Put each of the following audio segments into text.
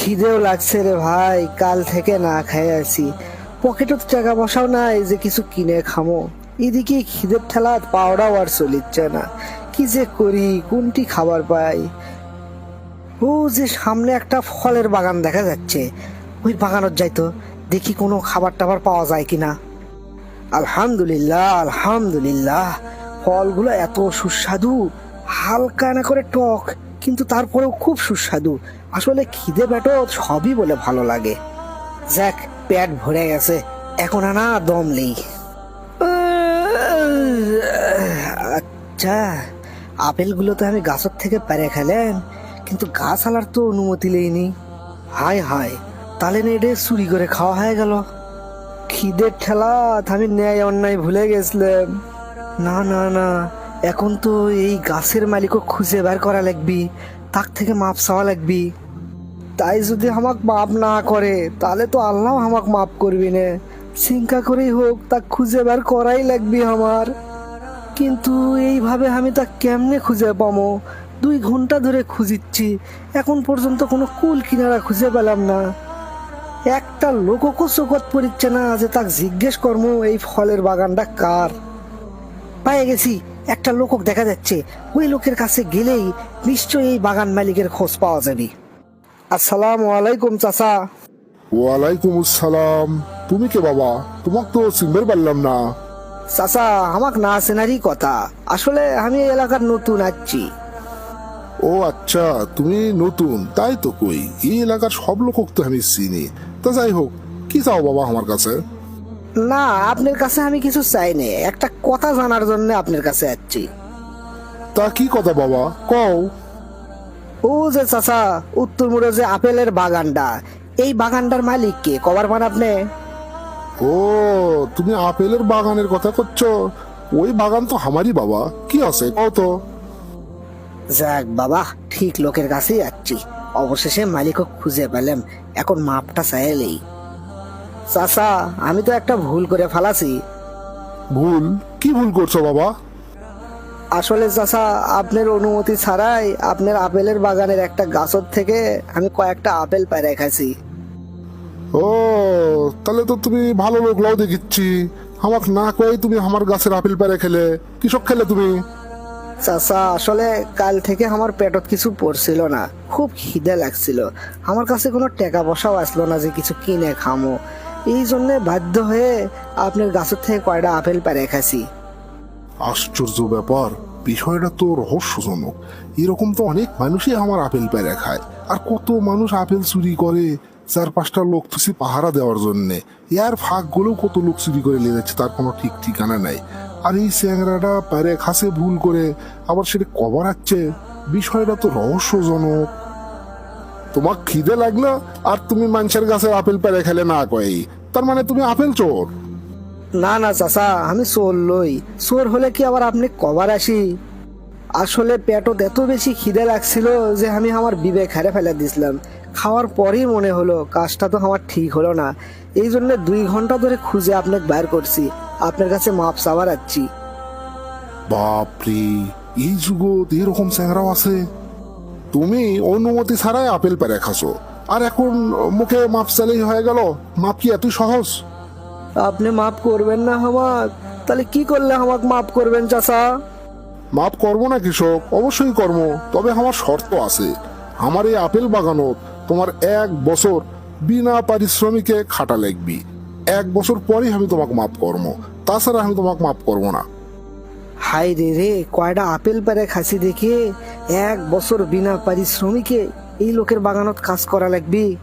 খিদেও লাগছে রে ভাই, কাল থেকে না খেয়ে আছি। পকেটে তো টাকা পয়সাও নাই যে কিছু কিনে খামো। এদিকে খিদের ঠেলাত পাওড়াও আর চলিচ্ছে না। কি যে করি, কোনটি খাবার পাই? ও যে সামনে একটা ফলের বাগান দেখা যাচ্ছে। ওই বাগানত যাইতো দেখি কোনো খাবার টাবার পাওয়া যায় কিনা। আলহামদুলিল্লাহ আলহামদুলিল্লাহ। ফলগুলো এত সুস্বাদু, হালকা না করে টক, কিন্তু তারপরেও খুব সুস্বাদু। আসলে খিদে পেটো সবই বলে ভালো লাগে। যাক, পেট ভরে গেছে। এখন আনা দম নেই। আচ্ছা আপেলগুলো তো আমি গাছের থেকে পেরে খেলেন, কিন্তু গাছ আলার তো অনুমতি লেইনি। হায় হায় তাহলে নেড়ে চুরি করে খাওয়া হয়ে গেল। খিদের ঠেলা আমি ন্যায় অন্যায় ভুলে গেছিলাম। না না না, এখন তো এই গাছের মালিকও খুঁজে বের করা লাগবি। তাক থেকে মাপ চাওয়া লাগবি। তাই যদি আমাক মাপ না করে, তাহলে তো আল্লাহ আমাক মাপ করবি না। চিন্তা করেই হোক তা খুঁজে বার করাই লাগবি আমার। কিন্তু এইভাবে আমি তা কেমনে খুঁজে পামো? দুই ঘণ্টা ধরে খুঁজিচ্ছি, এখন পর্যন্ত কোনো কুল কিনারা খুঁজে পেলাম না। একটা লোকও চোখত পড়িচ্ছে না যে তাক জিজ্ঞেস কর্ম, এই ফলের বাগানটা কার? পায়ে গেছি। একটা লোকক দেখা যাচ্ছে। ওই লোকের কাছে গেলেই নিশ্চয়ই এই বাগান মালিকের খোঁজ পাওয়া যাবে। আসসালাম আলাইকুম চাচা। ওয়ালাইকুম আসসালাম। তুমি কে বাবা? তোমাক তো চিনতে পারলাম না। চাচা আমাক না চেনারই কথা। আসলে আমি এই এলাকার নতুন আছি। ও আচ্ছা তুমি নতুন তাই তো কই। এই এলাকার সব লোক তো আমি চিনি। তা যাই হোক কি চাও বাবা আমার কাছে? না আপনার কাছে আমি কিছু চাই না একটা কথা জানার জন্য আপনার কাছে যাচ্ছি তা কি কথা বাবা? কও। ও যে চাচা উত্তর মোড়ে যে আপেলের বাগানটা এই বাগানটার মালিক কে? কবার মান আপনি। ও তুমি আপেলের বাগানের কথা করছ। ওই বাগান তো আমারই বাবা। কি আছে? কও তো। যাক বাবা ঠিক লোকের কাছেই যাচ্ছি অবশেষে মালিকও খুঁজে পেলাম। এখন মাপটা চাইলেই। চাচা আমি তো একটা ভুল করে ফেলাছি। ভুল? কি ভুল করছ বাবা? আসলে চাচা আপনার অনুমতি ছাড়াই আপনার আপেলের বাগানের একটা গাছর থেকে আমি কয়েকটা আপেল পেরে খাইছি। ও তাহলে তো তুমি ভালো লোক লাও দেখিচ্ছি। আমাক না কয়ে তুমি আমার গাছের আপেল পেরে খেলে। কৃষক খেলে তুমি? চাচা আসলে কাল থেকে আমার পেটত কিছু পড়ছিল না। খুব খিদে লাগছিল। আমার কাছে কোনো টাকা পয়সাও আসলো না যে কিছু কিনে খামো। এই জন্য বাধ্য হয়ে আপনার গাছের থেকে কয়টা আপেল পেরে খাইছি। আশ্চর্য ব্যাপার, বিষয়টা তো রহস্যজনক। এরকম তো অনেক মানুষই আমার আপেল পেরে খায়। আর কত মানুষ আপেল চুরি করে চার পাঁচটা লোক তুসি পাহারা দেওয়ার জন্যে। ইয়ার ফাঁকগুলো কত লোক চুরি করে নিয়ে যাচ্ছে তার কোনো ঠিক ঠিকানা নাই। আর এই স্যাংরাটা পেরে খাসে ভুল করে আবার সেটা কবার আসছে, বিষয়টা তো রহস্যজনক। তোমার খিদে লাগল আর তুমি মানুষের গাছের আপেল পেরে খেলে না কয়ে। তার মানে তুমি আপেল চোর। না না চাচা আমি চোর লই চোর হলে কি আবার আপনি কবার আসি? আসলে পেটত এত বেশি খিদে লাগছিল যে আমি আমার বিবেক হারে ফেলে দিছিলাম। খাওয়ার পরেই মনে হলো কাজটা তো আমার ঠিক হলো না। এই জন্য দুই ঘণ্টা ধরে খুঁজে আপনাকে বাইর করছি। আপনার কাছে মাপ চাওয়ার যাচ্ছি বাপরে এই যুগত এরকম চ্যাংরাও আছে। তুমি অনুমতি ছাড়াই আপেল পেরে খাসো। আর এখন মুখে মাপ চালেই হয়ে গেল মাপ কি এত সহজ? আপনি মাপ করবেন না আমাক। তাহলে কি করলে আমাকে মাপ করবেন চাচা? মাপ করব না কৃষক অবশ্যই কর্ম তবে আমার শর্ত আছে। আমার এই আপেল বাগানত তোমার এক বছর বিনা পারিশ্রমিকে খাটা লাগবি। এক বছর পরেই আমি তোমাকে মাপ করব তাছাড়া আমি তোমাকে মাপ করব না। হাই রে রে কয়টা আপেল পেরে খাসি দেখে। এক বছর বিনা পারিশ্রমিকে এই লোকের বাগানত কাজ করা লাগবে।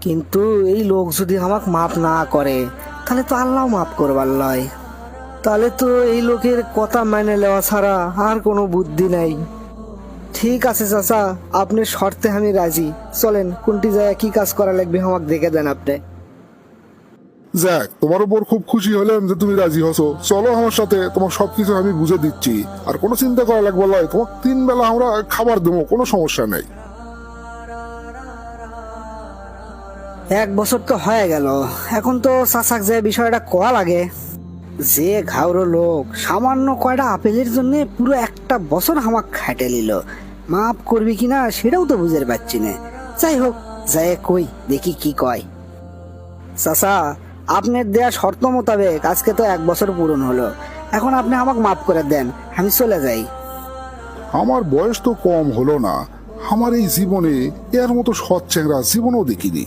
কিন্তু এই লোক যদি আমাকে মাপ না করে, তাহলে তো আল্লাহ মাপ করবার লয়। তাহলে তো এই লোকের কথা মেনে নেওয়া ছাড়া আর কোনো বুদ্ধি নাই। ঠিক আছে চাচা, আপনি শর্তে আমি রাজি। চলেন, কোনটি জায়গায় কি কাজ করা লাগবে আমাকে দেখে দেন আপনি। যাক, তোমার উপর খুব খুশি হলাম যে তুমি রাজি হছো। চলো আমার সাথে, তোমার সবকিছু আমি বুঝে দিচ্ছি। আর কোনো চিন্তা করা লাগবে লয়, তোমার তিন বেলা আমরা খাবার দেবো, কোনো সমস্যা নেই। এক বছর তো হয়ে গেল। এখন তো চাচাক যে বিষয়টা কোয়া লাগে। যে ঘাউরো লোক সামান্য কয়টা আপেলের জন্য পুরো একটা বছর হামাক খাটে নিল। মাফ করবি কিনা সেটাও তো বুঝতে পারছি না। যাই হোক, যাই কই, দেখি কি কয়। চাচা আপনার দেয়া শর্ত মোতাবেক আজকে তো এক বছর পূরণ হলো। এখন আপনি আমাকে মাফ করে দেন, আমি চলে যাই। আমার বয়স তো কম হলো না। আমার এই জীবনে এর মতো সৎ চেংরা জীবনও দেখিনি।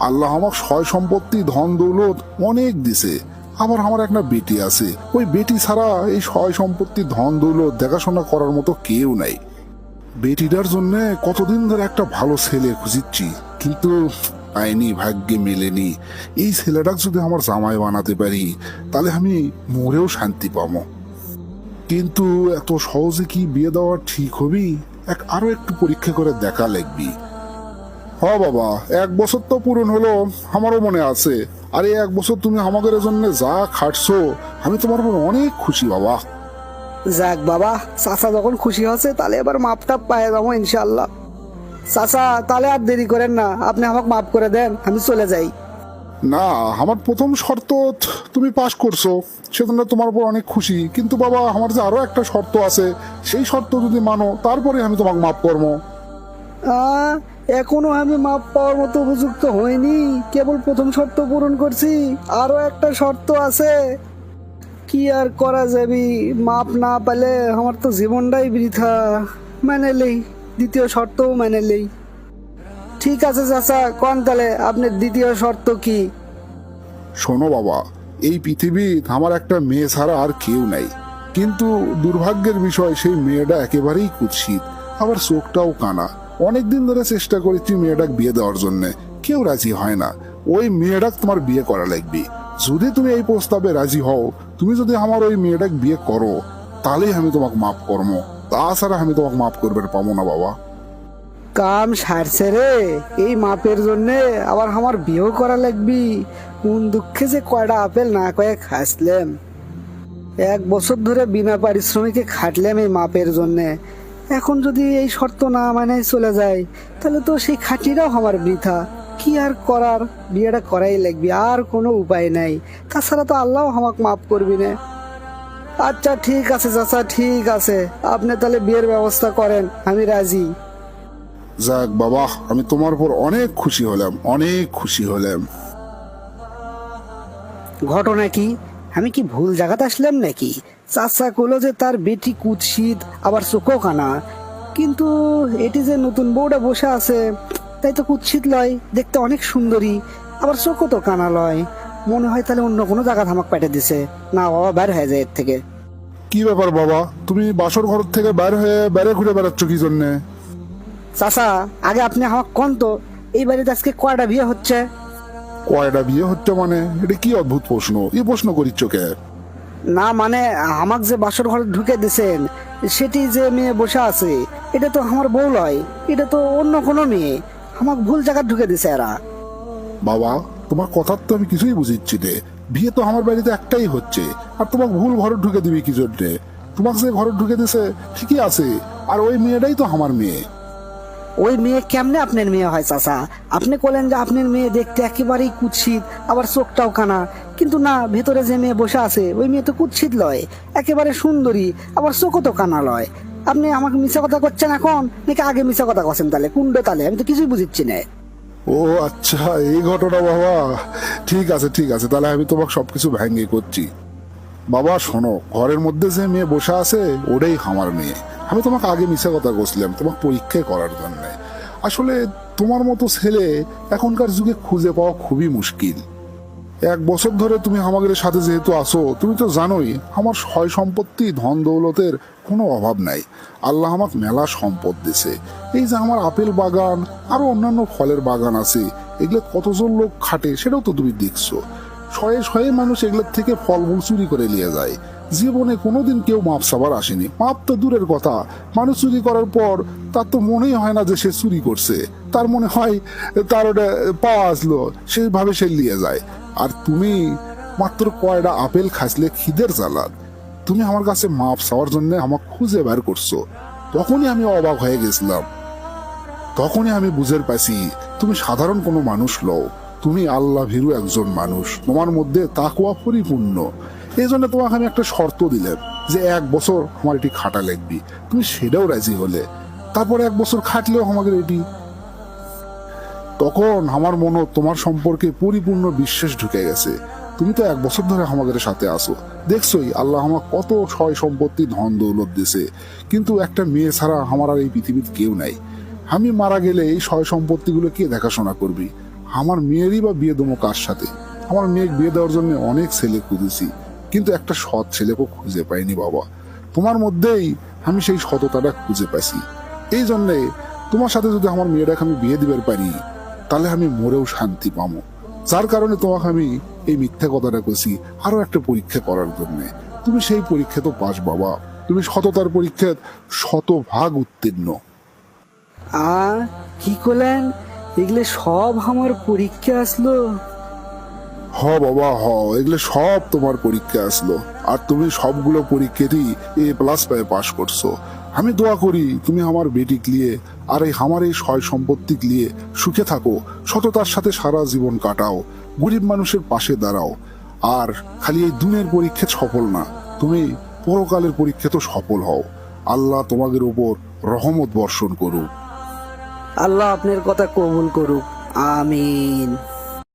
আল্লাহ আমার সয় সম্পত্তি, ধন দৌলত অনেক দিছে। আবার আমার একটা বেটি আছে। ওই বেটি ছাড়া এই সয় সম্পত্তি, ধন দৌলত দেখাশোনা করার মতো কেউ নাই। বেটিটার জন্য কতদিন ধরে একটা ভালো ছেলে খুঁজিচ্ছি। কিন্তু আইনি ভাগ্যে মেলেনি। এই ছেলেটাকে যদি আমার জামাই বানাতে পারি, তাহলে আমি মরেও শান্তি পাবো। কিন্তু এত সহজে কি বিয়ে দেওয়া ঠিক হবি? এক আরও একটু পরীক্ষা করে দেখা লাগবি। হ বাবা, এক বছর তো পূরণ হলো, আমারও মনে আছে। আর এক বছর তুমি আমাদের জন্য যা খাটছো, আমি তোমার উপর অনেক খুশি বাবা। যাক বাবা, চাচা যখন খুশি হচ্ছে, তাহলে এবার মাপটা পায়ে যাব ইনশাল্লাহ চাচা তাহলে আর দেরি করেন না। আপনি আমাকে মাফ করে দেন আমি চলে যাই। না আমার প্রথম শর্ত তুমি পাশ করছ সেজন্য তোমার উপর অনেক খুশি। কিন্তু বাবা আমার যে আরও একটা শর্ত আছে সেই শর্ত যদি মানো তারপরে আমি তোমাকে মাফ করব। আহ, এখনও আমি মাপ পাওয়ার মতো উপযুক্ত হইনি। কেবল প্রথম শর্ত পূরণ করছি। আরও একটা শর্ত আছে। কি আর করা যাবি? মাপ না পেলে আমার তো জীবনটাই বৃথা। মেনে দ্বিতীয় শর্তও মেনে নেই। ঠিক আছে চাচা, কন তাহলে আপনার দ্বিতীয় শর্ত কি? শোনো বাবা, এই পৃথিবী আমার একটা মেয়ে ছাড়া আর কেউ নাই। কিন্তু দুর্ভাগ্যের বিষয়, সেই মেয়েটা একেবারেই কুৎসিত। আবার চোখটাও কানা। অনেকদিন ধরে চেষ্টা করেছি মেয়েটাকে বিয়ে দেওয়ার জন্য। কেউ রাজি হয় না। ওই মেয়েটাকে তোমার বিয়ে করা লাগবে। যদি তুমি এই প্রস্তাবে রাজি হও, তুমি যদি আমার ওই মেয়েটাকে বিয়ে করো, তাহলেই আমি তোমাকে মাফ করব। তাছাড়া আমি তোমাকে মাফ করবে পাবো না বাবা। কাম সারছে রে। এই মাপের জন্যে আবার আমার বিয়েও করা লাগবি। কোন দুঃখে যে কয়টা আপেল না কয়ে খাসলাম। এক বছর ধরে বিনা পারিশ্রমিকে খাটলাম এই মাপের জন্যে। এখন যদি এই শর্ত না মানে চলে যায়, তাহলে তো সেই খাটিটাও আমার বৃথা। কি আর করার? বিয়েটা করাই লাগবে, আর কোনো উপায় নাই। তাছাড়া তো আল্লাহ আমাকে মাফ করবি না। আচ্ছা ঠিক আছে চাচা ঠিক আছে। আপনি তাহলে বিয়ের ব্যবস্থা করেন আমি রাজি। যাক বাবা আমি তোমার উপর অনেক খুশি হলাম অনেক খুশি হলাম। ঘটনা কি? আমি কি ভুল জায়গাতে আসলাম নাকি? চাচা কলো যে তার বেটি কুৎসিত আবার চোখও কানা কিন্তু এটি যে নতুন বউটা বসে আছে তাই তো কুৎসিত লয় দেখতে অনেক সুন্দরী আবার চোখও তো কানা লয়। মনে হয় তাহলে অন্য কোনো জায়গা ধামাক পেটে দিছে। না বাবা বের হয়ে যায় এর থেকে। কি ব্যাপার বাবা? তুমি বাসর ঘর থেকে বাইরে হয়ে বাইরে ঘুরে বেড়াচ্ছ কি জন্যে? চাচা আগে আপনি আমার কোন তো? এই বাড়িতে আজকে কয়টা বিয়ে হচ্ছে? কয়টা বিয়ে হচ্ছে মানে? এটা কি অদ্ভুত প্রশ্ন? এই প্রশ্ন করিচ্ছ কে? না মানে আমাকে যে বাসর ঘরে ঢুকে দিছেন সেটি যে মেয়ে বসে আছে এটা তো আমার বউ লয় এটা তো অন্য কোনো মেয়ে। আমাকে ভুল জায়গায় ঢুকে দিছে এরা। বাবা তোমার কথার তো আমি কিছুই বুঝিচ্ছি রে বিয়ে তো আমার বাড়িতে একটাই হচ্ছে। আর তোমাকে ভুল ঘরে ঢুকে দিবি কি জন্যে? তোমাকে যে ঘরে ঢুকে দিছে, ঠিকই আছে। আর ওই মেয়েটাই তো আমার মেয়ে। ওই মেয়ে কেমনে আপনার মেয়ে হয়, চাচা? আপনি বলেন যে আপনার মেয়ে দেখতে একেবারেই কুৎসিত, আবার চোখটাও কানা। কিন্তু না, ভেতরে যে মেয়ে বসে আছে, ওই মেয়ে তো কুৎসিত লয়, একেবারে সুন্দরী, আবার চোখও তো কানা লয়। আপনি আমাকে মিশা কথা করছেন এখন? নাকি আগে মিশা কথা করছেন তাহলে? কুণ্ড তালে? আমি তো কিছুই বুঝিচ্ছি না। ও আচ্ছা এই ঘটনা বাবা। ঠিক আছে ঠিক আছে, তাহলে আমি তোমাকে সবকিছু ভেঙে করছি। বাবা, শোনো, ঘরের মধ্যে যে মেয়ে বসে আছে, ওটাই আমার মেয়ে। আমি তোমাকে আগে মিশে কথা করছিলাম তোমাকে পরীক্ষায় করার জন্য। আসলে তোমার মতো ছেলে এখনকার যুগে খুঁজে পাওয়া খুবই মুশকিল। এক বছর ধরে তুমি আমাদের সাথে যেহেতু আসো তুমি তো জানোই, আমার সয় সম্পত্তি, ধন দৌলতের কোনো অভাব নাই। আল্লাহ আমাকে মেলা সম্পদ দিছে। এই যে আমার আপেল বাগান, আরও অন্যান্য ফলের বাগান আছে, এগুলো কতজন লোক খাটে সেটাও তো তুমি দেখছ। শয়ে শয়ে মানুষ এগুলোর থেকে ফলমূল চুরি করে নিয়ে যায়। জীবনে কোনোদিন কেউ মাপ সাবার আসেনি। মাপ তো দূরের কথা। মানুষ চুরি করার পর তার তো মনেই হয় না যে সে চুরি করছে। তার মনে হয় তার ওটা পাওয়া আসলো, সেইভাবে সে নিয়ে যায়। আর তুমি মাত্র কয়টা আপেল খাসলে খিদের জ্বালাত। তুমি আমার কাছে মাপ চাওয়ার জন্য আমাকে খুঁজে বের করছ। তখনই আমি অবাক হয়ে গেছিলাম। তখনই আমি বুঝে পাইছি, তুমি সাধারণ কোনো মানুষ লও। তুমি আল্লাহ ভীরু একজন মানুষ। তোমার মধ্যে তাকুয়া পরিপূর্ণ। এই জন্য তোমাকে আমি একটা শর্ত দিলাম যে এক বছর আমার এটি খাটা লাগবে। তুমি সেটাও রাজি হলে। তারপরে এক বছর খাটলেও আমাকে এটি তখন আমার মনে তোমার সম্পর্কে পরিপূর্ণ বিশ্বাস ঢুকে গেছে। তুমি তো এক বছর ধরে আমাদের সাথে আসো দেখছোই, আল্লাহ আমার কত সয় সম্পত্তি, ধন, দৌলত দিছে। কিন্তু একটা মেয়ে ছাড়া আমার আর এই পৃথিবীতে কেউ নাই। আমি মারা গেলে এই সয় সম্পত্তিগুলো কে দেখাশোনা করবি? আমার মেয়েরই বা বিয়ে দেবো কার সাথে? আমার মেয়ে বিয়ে দেওয়ার জন্য অনেক ছেলে খুঁজেছি। কিন্তু একটা সৎ ছেলেকেও খুঁজে পাইনি বাবা। তোমার মধ্যেই আমি সেই সততাটা খুঁজে পাইছি। এই জন্যে তোমার সাথে যদি আমার মেয়েটাকে আমি বিয়ে দিবার পারি তাহলে আমি মরেও শান্তি পাবো যার কারণে তোমাকে আমি এই মিথ্যা কথাটা কইছি। আরও একটা পরীক্ষা করার জন্য। তুমি সেই পরীক্ষা তো পাস বাবা। তুমি সততার পরীক্ষায় শতভাগ উত্তীর্ণ। আ কি করলেন এগুলো সব আমার পরীক্ষা আসলো। হ বাবা হ। এগুলো সব তোমার পরীক্ষা আসলো। আর তুমি সবগুলো পরীক্ষাতেই এ প্লাস পায়ে পাশ করছ। আমি দোয়া করি তুমি আমার বেটি লিয়ে আর এই আমার এই সয় সম্পত্তি নিয়ে সুখে থাকো, সততার সাথে সারা জীবন কাটাও, গরিব মানুষের পাশে দাঁড়াও। আর খালি এই দুনের পরীক্ষা সফল না, তুমি পরকালের পরীক্ষা তো সফল হও। আল্লাহ তোমাদের উপর রহমত বর্ষণ করুক। আল্লাহ আপনার কথা কবুল করুক। আমিন।